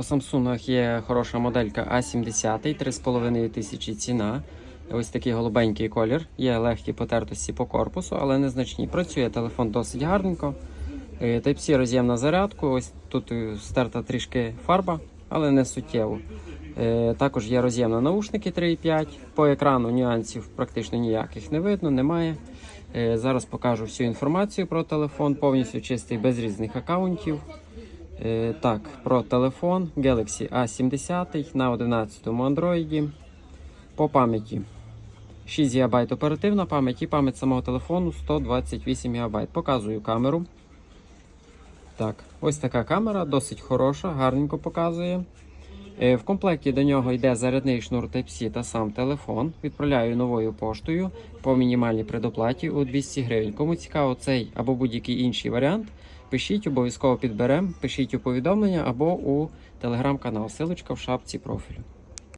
По Samsung є хороша моделька A70, 3,5 тисячі ціна. Ось такий голубенький колір. Є легкі потертості по корпусу, але незначні. Працює телефон досить гарненько. Е, Type-C роз'єм на зарядку. Ось тут е, стерта трішки фарба, але не суттєво. Е, Також є роз'єм на наушники 3.5. По екрану нюансів практично ніяких не видно, немає. Зараз покажу всю інформацію про телефон, повністю чистий без різних аккаунтів. Е, Так, про телефон Galaxy A70 на 11 Android. По пам'яті 6 ГБ оперативна пам'ять і пам'ять самого телефону 128 ГБ. Показую камеру. Так, ось така камера, досить хороша, гарненько показує. Е, В комплекті до нього йде зарядний шнур Type-C та сам телефон. Відправляю новою поштою по мінімальній предоплаті у 200 гривень. Кому цікаво цей або будь-який інший варіант, пишіть, обов'язково підберемо, пишіть у повідомлення або у телеграм-канал. Силочка в шапці профілю.